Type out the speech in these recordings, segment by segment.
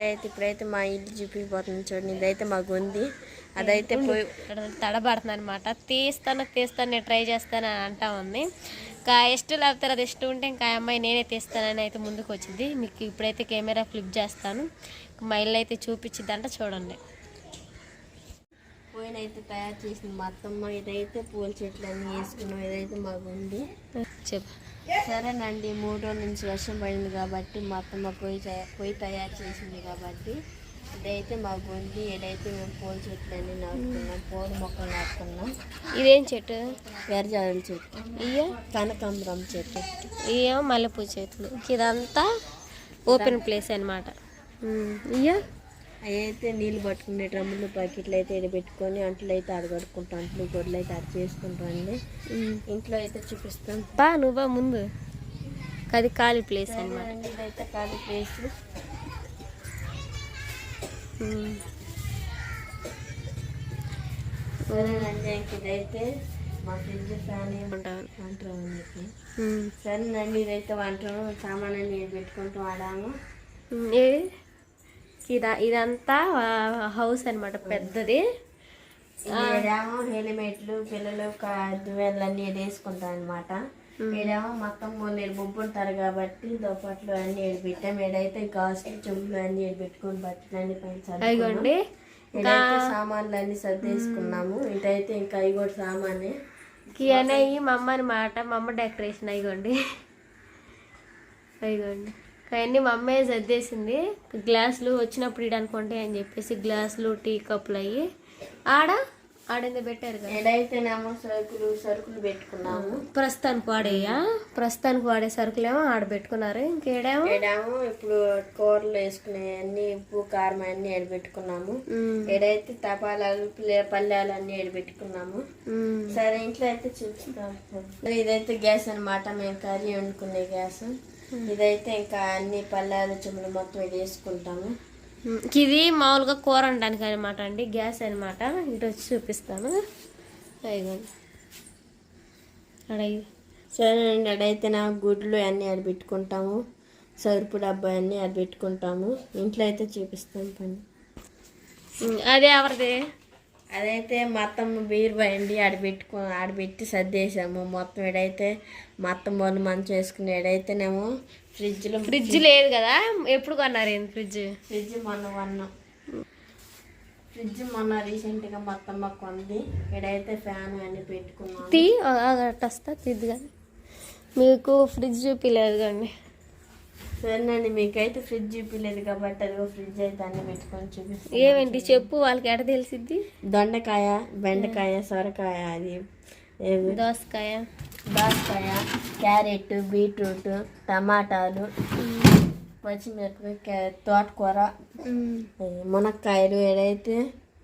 అయితే ఇప్పుడైతే మా ఇల్లు చూపిపోతుంది చూడండి. ఇదైతే మా గొంది అదైతే పోయి తడబడుతుంది అనమాట తీస్తాను తీస్తాను నేను ట్రై చేస్తాను అని అంటా ఉంది. ఇంకా ఇష్టం లేకపోతే అది ఇష్టం ఉంటే ఇంకా ఆ అమ్మాయి నేనే తీస్తానని అయితే ముందుకు వచ్చింది. మీకు ఇప్పుడైతే కెమెరా ఫ్లిప్ చేస్తాను. మా ఇల్లు అయితే చూపించిద్దంట చూడండి. పోయిన అయితే తయారు చేసింది మా అత్తమ్మ. ఇదైతే పూల చెట్లు అన్నీ వేసుకున్నాం. ఇదైతే మా గొంది చెప్పు. సరేనండి మూడు రోజుల నుంచి వర్షం పడింది కాబట్టి మా అత్తమ్మ పొయ్యి తయా- పొయ్యి తయారు చేసింది కాబట్టి ఇదైతే మా గొంది ఇదైతే మేము పూల చెట్లు అన్నీ నాటుకున్నాం పూల మొక్కలు నాటుకున్నాం. ఇదేం చెట్టు? వేరజాజుల చెట్టు. ఇయ్య? కనకాంబరం చెట్టు. ఇయ్య మల్లెపూ చెట్లు. ఇదంతా ఓపెన్ ప్లేస్ అనమాట ఇయ్య? అయితే నీళ్ళు పట్టుకునే డ్రమ్ములు ప్యాకెట్లు అయితే ఇక్కడ పెట్టుకొని అంట్లు అయితే ఆడగడుకుంటాం అంట్లు గొడ్లు అయితే ఆడ చేసుకుంటాం అండి ఇంట్లో అయితే చూపిస్తాం. బా నువ్వు బా ముందు. అది ఖాళీ ప్లేస్ అనమాట ఇదైతే ఖాళీ ప్లేస్. సరేనండి ఇంక ఇదైతే మా ఫ్రిడ్జ్ ఫ్యాన్ వంట రూమ్కి సరేనండి ఇదైతే వంట రూమ్ సామాన్ పెట్టుకుంటాం ఆడాము ఏది ఇదా ఇదంతా హౌస్ అన్నమాట పెద్దది. ఈడేమో హెలిమెట్లు పిల్లలు అన్ని వేసుకుంటాం అనమాట ఈడేమో మొత్తం కొన్ని బొబ్బు ఉంటారు కాబట్టి దుప్పట్లు అన్ని ఏడు పెట్టాం ఏడైతే గాజులు చెవులు అన్ని ఏడు పెట్టుకొని బట్టలు అన్ని ఇదైతే సామాన్లు అన్ని సర్దేసుకున్నాము ఇదైతే ఇంకా అవి కూడా సామానే. అనేవి మా అమ్మ అనమాట మా అమ్మ డెకరేషన్ అయిగోండి అయిగోండి అవన్నీ మా అమ్మే సర్దేసింది. గ్లాసులు వచ్చినప్పుడు ఇడు అనుకుంటే అని చెప్పేసి గ్లాసులు టీ కప్పులు అయ్యి ఆడ ఆడింది పెట్టారు కదా. ఏడైతేనేమో సరుకులు సరుకులు పెట్టుకున్నాము. ప్రస్తుతానికి వాడేయా? ప్రస్తుతానికి వాడే సరుకులేమో ఆడ పెట్టుకున్నారు. ఇంకేడేమో? ఏడేమో ఇప్పుడు కూరలు వేసుకునే అన్ని ఉప్పు కారం అన్ని ఏడు పెట్టుకున్నాము. ఉమ్, ఏడైతే తపాలాలు పిల్ల- పల్లెలు అన్ని ఏడు పెట్టుకున్నాము. ఉమ్. సరే ఇంట్లో అయితే చూపిస్తాం ఇదైతే గ్యాస్ అన్నమాట. మేము కర్రీ వండుకునే గ్యాస్. ఇదైతే ఇంకా అన్ని పల్లాలు చెమ్ములు మొత్తం ఇది వేసుకుంటాము. ఇది మామూలుగా కూర వండడానికి అనమాట అండి. గ్యాస్ అనమాట ఇటు వచ్చి చూపిస్తాను. అయిగోండి అడ. సరేనండి అడైతే నా గుడ్లు అన్నీ ఆడ పెట్టుకుంటాము. సరుపు డబ్బా అన్నీ ఆడ పెట్టుకుంటాము. ఇంట్లో అయితే చూపిస్తాం పని. అదే ఎవరిది? అదైతే మొత్తం బీరు పోయండి ఆడ పెట్టుకో ఆడ పెట్టి సర్దేశాము. మొత్తం ఏడైతే మొత్తం వాళ్ళు మంచం వేసుకుని ఏడైతేనేమో ఫ్రిడ్జ్లో ఫ్రిడ్జ్ లేదు కదా? ఎప్పుడు కొన్నారు ఏంది ఫ్రిడ్జ్? ఫ్రిడ్జ్ మొన్న కొన్నాం. ఫ్రిడ్జ్ మొన్న రీసెంట్గా మొత్తం మాకు ఉంది ఇక్కడైతే ఫ్యాన్ అన్ని పెట్టుకున్నాం తీ వస్తా తీద్దు కానీ మీకు ఫ్రిడ్జ్ చూపించలేదు కండి సరేనండి మీకైతే ఫ్రిడ్జ్ చూపించలేదు కాబట్టి అదిగో ఫ్రిడ్జ్ అయితే అన్ని పెట్టుకొని చూపిస్తాం ఏమేంటి చెప్పు వాళ్ళకి ఎడ తెలిసిద్ది? దొండకాయ బెండకాయ సొరకాయ అది? దోసకాయ. దోసకాయ క్యారెట్ బీట్రూట్ టమాటాలు పచ్చిమిరపకాయ క్యా- తోటకూర మునక్కాయలు ఏడైతే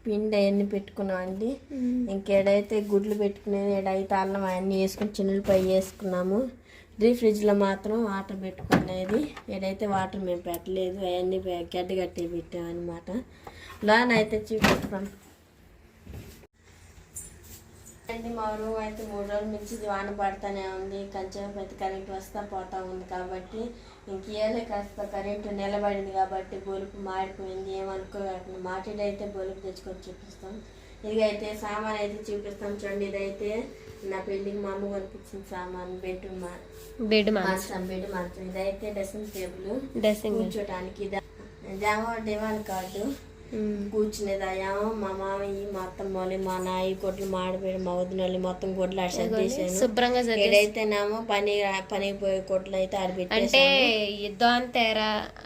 పిండి అవన్నీ పెట్టుకున్నాం అండి. ఇంకేడైతే గుడ్లు పెట్టుకునేది ఏడైతే అల్లం అవన్నీ వేసుకుని చిన్నులపై వేసుకున్నాము. డీ ఫ్రిడ్జ్లో మాత్రం వాటర్ పెట్టుకునేది. ఏదైతే వాటర్ మేము పెట్టలేదు అవన్నీ గడ్డ గట్టి పెట్టామన్నమాట లోన్ అయితే చూపిస్తాం. అండి మా రూమ్ అయితే మూడు రోజుల నుంచి వాన పడుతూనే ఉంది. కొంచెం పెద్ద కరెంట్ వస్తా పోతా ఉంది కాబట్టి ఇంకేదో కాస్త కరెంటు నిలబడింది కాబట్టి బొలుపు మాడిపోయింది. ఏమనుకోకుండా మాటిడైతే బొలుపు తెచ్చుకొని చూపిస్తాం. ఇదైతే సామాన్ అయితే చూపిస్తాం చూడండి ఇదైతే నా మా అమ్మ కొనిపించిన సామాన్ బెడ్ మా బెడ్ మా. మంచం బెడ్ మంచం ఇదైతే డ్రెస్సింగ్ టేబుల్. డ్రెస్సింగ్ కూర్చోటానికి ఇది ఇదేమో డిమాండ్ కార్డు. కూర్చునేదయ్యాము మా మామయ్య మా అత్తమ్మోళ్ళు మా నాయి గొడ్లు మాడిపోయి మా వదినోళ్ళు మొత్తం గొడ్లు ఆడ సర్దేశాను. శుభ్రంగా చదివి ఏడైతేనేమో పని పనికి పోయే గొడ్లు అయితే అంటే ఆడబెట్టేసి దాని తేర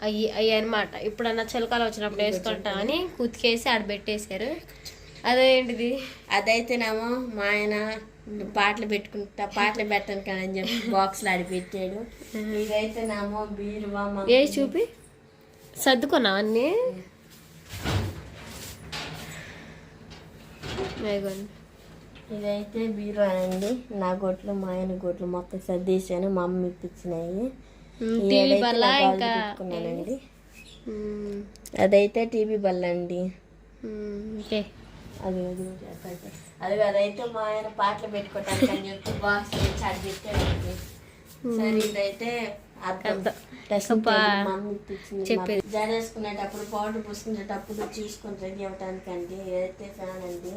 అయ్యి అయ్యి అనమాట ఇప్పుడన్నా చిలకలు వచ్చినప్పుడు వేసుకుంటామని కుతికేసి ఆడ పెట్టేశారు. అదేంటిది? అదైతేనేమో మా ఆయన పాటలు పెట్టుకుంటా పాటలు పెట్టాను కానీ అని చెప్పి బాక్స్లో ఆడి పెట్టాడు ఇదైతేనేమో బీరువా ఏ చూపి? సర్దుకున్నావు అన్నీ. ఇదైతే బీరువా అండి. నా గొడ్లు మా ఆయన గొడ్లు మొత్తం సర్దేశాను మా అమ్మ ఇప్పించినాయి. పెట్టుకున్నానండి. అదైతే టీవీ బల్ల అండి ఓకే. అది అది అదైతే అది అదైతే మా ఆయన పాటలు పెట్టుకోవటానికి అని చెప్పి బాక్స్ సరే ఇదైతే చెప్పేది. జడ వేసుకునేటప్పుడు పౌడర్ పూసుకునేటప్పుడు చూసుకొని రెడీ అవ్వటానికి అండి ఇదైతే ఫ్యాన్ అండి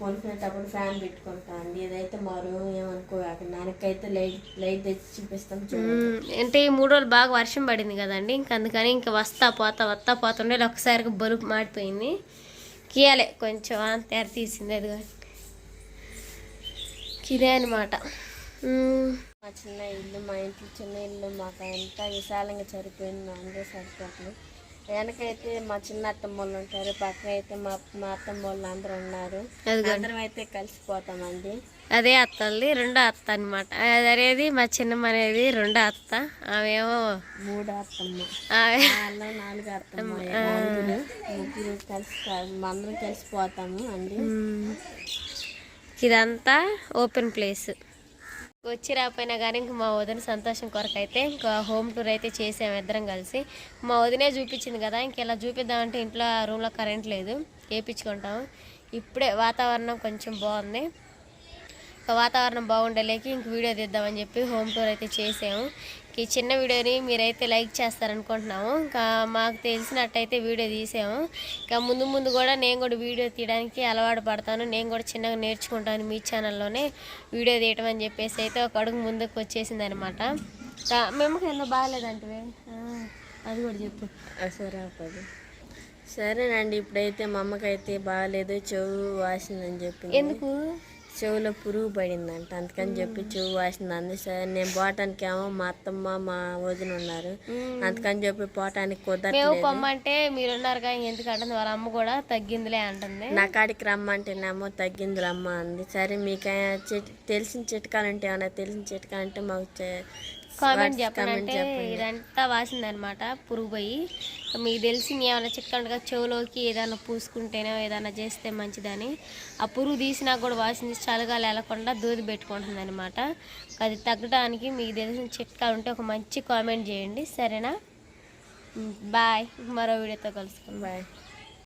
కొనుక్కునేటప్పుడు ఫ్యాన్ పెట్టుకుంటా అండి. ఇదైతే మా రూమ్ ఏమనుకోక నాన్నకైతే లైట్ లైట్ తెచ్చి చూపిస్తాం. అంటే ఈ మూడు రోజులు బాగా వర్షం పడింది కదండి. ఇంక అందుకని ఇంకా వస్తా పోతా వస్తా పోతుండే ఒకసారిగా బలుపు మాడిపోయింది గీయాలే. కొంచెం తెర తీసింది అది. ఇదే అనమాట మా చిన్న ఇల్లు మా ఇంట్లో చిన్న ఇల్లు మాకు ఎంత విశాలంగా సరిపోయింది అందరూ సరిపోతుంది వెనకైతే మా చిన్న అత్తమ్మ వాళ్ళు ఉంటారు పక్కన అయితే మా మా అత్తమ్మ వాళ్ళు అందరూ ఉన్నారు. అందరం అయితే కలిసిపోతామండి. అదే అత్తది రెండో అత్త అనమాట అదేది మా చిన్నమ్మ అనేది రెండో అత్త. ఆమెమో మూడు అత్తమ్మ. నాలుగు అత్తమ్మ. ముగ్గురు కలిసి అందరం కలిసిపోతాము అండి. ఇదంతా ఓపెన్ ప్లేస్. వచ్చి రాపోయినా కానీ ఇంక మా వదిన సంతోషం కొరకు అయితే ఇంకా హోమ్ టూర్ అయితే చేసాము ఇద్దరం కలిసి. మా వదినే చూపించింది కదా ఇంక ఇలా చూపిద్దామంటే ఇంట్లో రూమ్లో కరెంట్ లేదు. వేయించుకుంటాము ఇప్పుడే వాతావరణం కొంచెం బాగుంది. ఇంకా వాతావరణం బాగుండలేకి ఇంక వీడియో తీద్దామని చెప్పి హోమ్ టూర్ అయితే చేసాము. ఈ చిన్న వీడియోని మీరైతే లైక్ చేస్తారనుకుంటున్నాము. ఇంకా మాకు తెలిసినట్టయితే వీడియో తీసాము. ఇంకా ముందు ముందు కూడా నేను కూడా వీడియో తీయడానికి అలవాటు పడతాను. నేను కూడా చిన్నగా నేర్చుకుంటాను మీ ఛానల్లోనే వీడియో తీయటం అని చెప్పేసి అయితే ఒక అడుగు ముందుకు వచ్చేసింది అనమాట మేము ఎందుకు బాగాలేదంటే అది కూడా చెప్పు. సరే సరేనండి ఇప్పుడైతే మా అమ్మకైతే బాగాలేదు చెవు వాసిందని చెప్పింది. ఎందుకు? చెవులో పురుగు పడిందంట. అందుకని చెప్పి చెవు వాసింది అంది. సరే నేను పోవటానికి ఏమో మా అత్తమ్మ మా వదిన ఉన్నారు. అందుకని చెప్పి పోవటానికి మేము కుదరట్లేదు పొమ్మంటే మీరున్నారు కానీ ఎందుకంటుంది వాళ్ళ అమ్మ కూడా తగ్గిందిలే అంటుంది. నా కాడికి రమ్మంటేనేమో తగ్గింది రమ్మ అంది. సరే మీకు తెలిసిన చిట్కాలంటే ఏమైనా తెలిసిన చిట్కాలంటే మాకు చె- కామెంట్ చెప్పండి. ఇదంతా వాసిందనమాట పురుగు పోయి మీకు తెలిసి ఏమైనా చిట్కంటగా చెవులోకి ఏదైనా పూసుకుంటేనో ఏదైనా చేస్తే మంచిదని ఆ పురుగు తీసినా కూడా వాసింది చలగాలి వెళ్ళకుండా దూది పెట్టుకుంటుంది అనమాట అది తగ్గడానికి మీకు తెలిసిన చిట్కా ఉంటే ఒక మంచి కామెంట్ చేయండి సరేనా? బాయ్ మరో వీడియోతో కలుసుకుందాం. బాయ్